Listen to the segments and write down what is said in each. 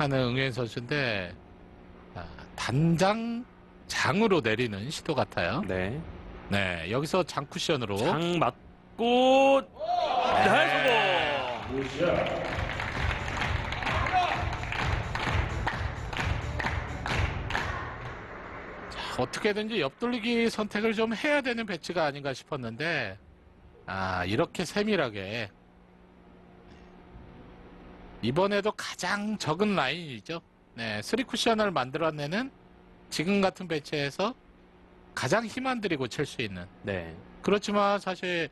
하는 응현 선수인데 아, 단장 장으로 내리는 시도 같아요. 네. 네, 여기서 장 쿠션으로 장 맞고 네, 성공. 어떻게든지 옆돌리기 선택을 좀 해야 되는 배치가 아닌가 싶었는데 아 이렇게 세밀하게 이번에도 가장 적은 라인이죠. 네, 쓰리 쿠션을 만들어내는 지금 같은 배치에서 가장 힘 안 들이고 칠 수 있는 네. 그렇지만 사실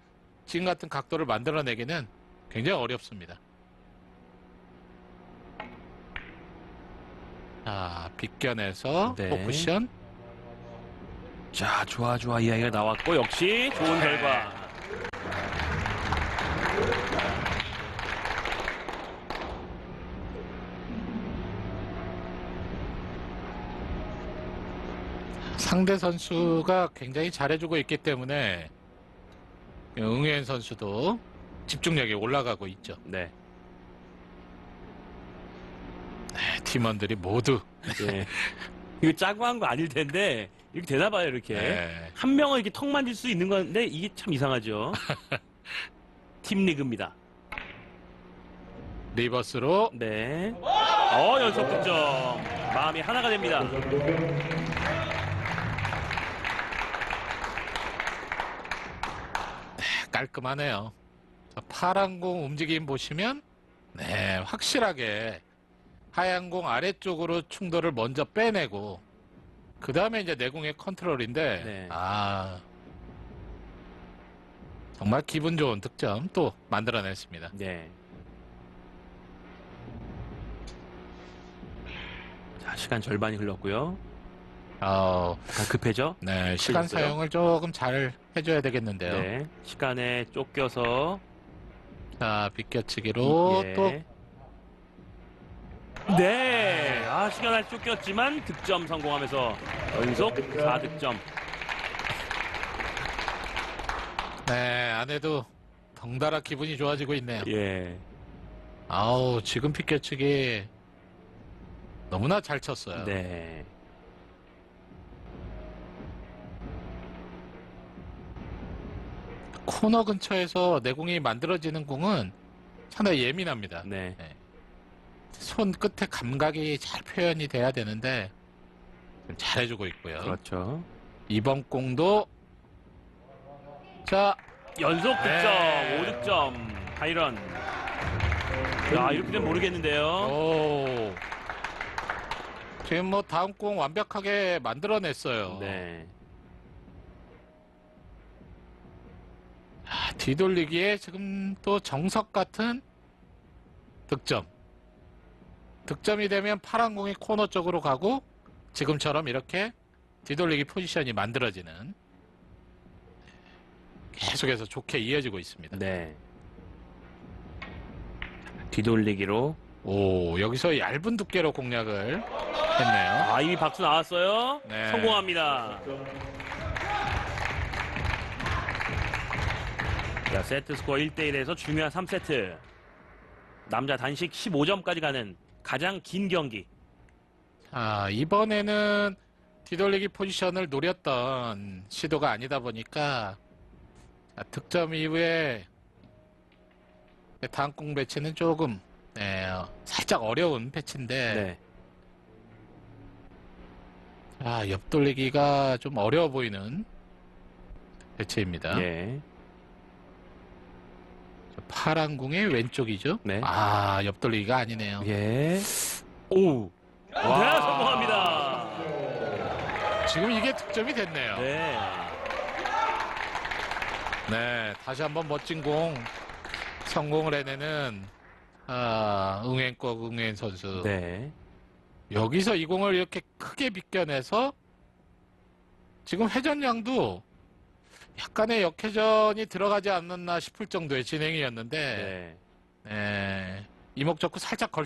지금 같은 각도를 만들어내기는 굉장히 어렵습니다. 자, 빗견에서 네. 포쿠션. 자, 좋아 좋아 이야기가 나왔고 역시 좋은 결과. 상대 선수가 굉장히 잘해주고 있기 때문에 응현 선수도 집중력이 올라가고 있죠. 네. 네, 팀원들이 모두 예. 이거 짜고 한 거 아닐 텐데 이렇게 되나 봐요 이렇게. 네, 한 명을 이렇게 턱 만질 수 있는 건데 이게 참 이상하죠. 팀 리그입니다. 리버스로 네. 어, 연속 득점. 마음이 하나가 됩니다. 깔끔하네요. 자, 파란 공 움직임 보시면 네 확실하게 하얀 공 아래쪽으로 충돌을 먼저 빼내고 그 다음에 이제 내공의 컨트롤인데 네. 아 정말 기분 좋은 득점 또 만들어냈습니다. 네. 자, 시간 절반이 흘렀고요. 어, 급해져? 네 시간 흘렸어요? 사용을 조금 잘 해줘야 되겠는데요. 네. 시간에 쫓겨서 자 비껴치기로 예. 또 네. 아, 시간에 쫓겼지만 득점 성공하면서 연속 4득점. 네, 안에도 덩달아 기분이 좋아지고 있네요. 예. 아우, 지금 피겨치기 너무나 잘 쳤어요. 네. 코너 근처에서 내공이 만들어지는 공은 상당히 예민합니다. 네. 손 끝에 감각이 잘 표현이 돼야 되는데 좀 잘해주고 있고요. 그렇죠. 이번 공도 자, 연속 득점, 네. 5득점, 하이런. 야, 이렇게 되면 모르겠는데요. 오. 지금 뭐 다음 공 완벽하게 만들어냈어요. 네. 뒤돌리기에 지금 또 정석 같은 득점. 득점이 되면 파란 공이 코너 쪽으로 가고 지금처럼 이렇게 뒤돌리기 포지션이 만들어지는 계속해서 좋게 이어지고 있습니다. 네. 뒤돌리기로. 오, 여기서 얇은 두께로 공략을 했네요. 아, 이미 박수 나왔어요. 네. 성공합니다. 자, 세트 스코어 1대1에서 중요한 3세트. 남자 단식 15점까지 가는 가장 긴 경기. 아, 이번에는 뒤돌리기 포지션을 노렸던 시도가 아니다 보니까 자, 득점 이후에 다음 공 배치는 조금 네, 어, 살짝 어려운 배치인데 네. 아, 옆돌리기가 좀 어려워 보이는 배치입니다. 예. 파란 공의 왼쪽이죠? 네. 아, 옆돌리기가 아니네요. 예. 오. 와. 네, 성공합니다. 지금 이게 득점이 됐네요. 네. 네, 다시 한번 멋진 공 성공을 해내는 아, 응행quốc 응행 선수. 네. 여기서 이 공을 이렇게 크게 비껴내서 지금 회전량도 약간의 역회전이 들어가지 않았나 싶을 정도의 진행이었는데 네. 네, 이목 적고 살짝 걸